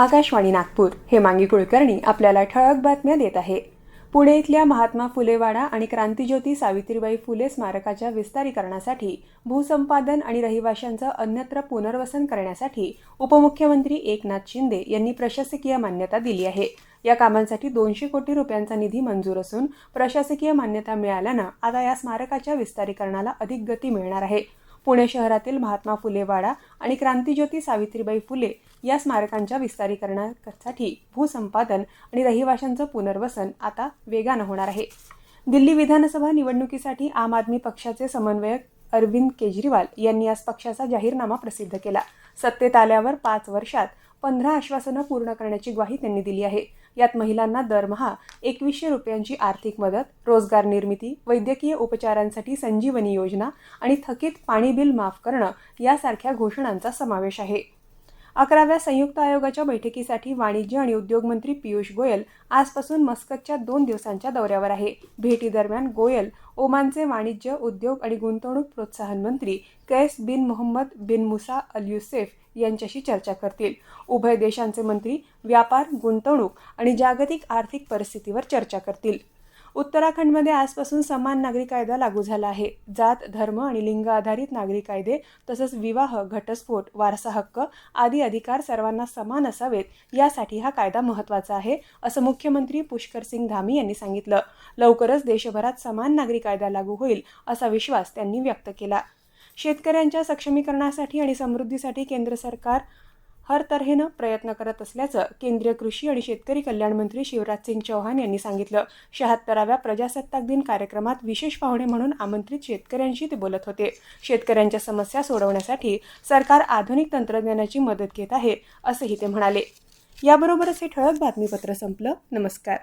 आकाशवाणी नागपूर. हेमांगी कुलकर्णी आपल्याला ठळक बातम्या देत आहे. पुणे इथल्या महात्मा फुले वाडा आणि क्रांतीज्योती सावित्रीबाई फुले स्मारकाच्या विस्तारीकरणासाठी भूसंपादन आणि रहिवाशांचं अन्यत्र पुनर्वसन करण्यासाठी उपमुख्यमंत्री एकनाथ शिंदे यांनी प्रशासकीय मान्यता दिली आहे. या कामांसाठी दोनशे कोटी रुपयांचा निधी मंजूर असून प्रशासकीय मान्यता मिळाल्यानं आता या स्मारकाच्या विस्तारीकरणाला अधिक गती मिळणार आहे. पुणे शहरातील महात्मा फुले वाडा आणि क्रांतीज्योती सावित्रीबाई फुले या स्मारकांच्या विस्तारीकरणासाठी भूसंपादन आणि रहिवाशांचं पुनर्वसन आता वेगानं होणार आहे. दिल्ली विधानसभा निवडणुकीसाठी आम आदमी पक्षाचे समन्वयक अरविंद केजरीवाल यांनी आज पक्षाचा जाहीरनामा प्रसिद्ध केला. सत्तेत आल्यावर पाच वर्षात पंधरा आश्वासनं पूर्ण करण्याची ग्वाही त्यांनी दिली आहे. यात महिलांना दरमहा एकवीसशे रुपयांची आर्थिक मदत रोजगार निर्मिती वैद्यकीय उपचारांसाठी संजीवनी योजना आणि थकीत पाणी बिल माफ करणं यासारख्या घोषणांचा समावेश आहे. अकराव्या संयुक्त आयोगाच्या बैठकीसाठी वाणिज्य आणि उद्योग मंत्री पियुष गोयल आजपासून मस्कतच्या दोन दिवसांच्या दौऱ्यावर आहे. भेटीदरम्यान गोयल ओमानचे वाणिज्य उद्योग आणि गुंतवणूक प्रोत्साहन मंत्री कैस बिन मोहम्मद बिन मुसा अल युसेफ यांच्याशी चर्चा करतील. उभय देशांचे मंत्री व्यापार गुंतवणूक आणि जागतिक आर्थिक परिस्थितीवर चर्चा करतील. उत्तराखंडमध्ये आजपासून समान नागरी कायदा लागू झाला आहे. जात धर्म आणि लिंग आधारित नागरी कायदे तसंच विवाह घटस्फोट वारसा हक्क आदी अधिकार सर्वांना समान असावेत यासाठी हा कायदा महत्त्वाचा आहे असं मुख्यमंत्री पुष्कर सिंग धामी यांनी सांगितलं. लवकरच देशभरात समान नागरी कायदा लागू होईल असा विश्वास त्यांनी व्यक्त केला. शेतकऱ्यांच्या सक्षमीकरणासाठी आणि समृद्धीसाठी केंद्र सरकार हर तऱ्हेनं प्रयत्न करत असल्याचं केंद्रीय कृषी आणि शेतकरी कल्याण मंत्री शिवराज सिंग चौहान यांनी सांगितलं. शहात्तराव्या प्रजासत्ताक दिन कार्यक्रमात विशेष पाहुणे म्हणून आमंत्रित शेतकऱ्यांशी ते बोलत होते. शेतकऱ्यांच्या समस्या सोडवण्यासाठी सरकार आधुनिक तंत्रज्ञानाची मदत घेत आहे असंही ते म्हणाले. याबरोबरच हे ठळक बातमीपत्र संपलं. नमस्कार.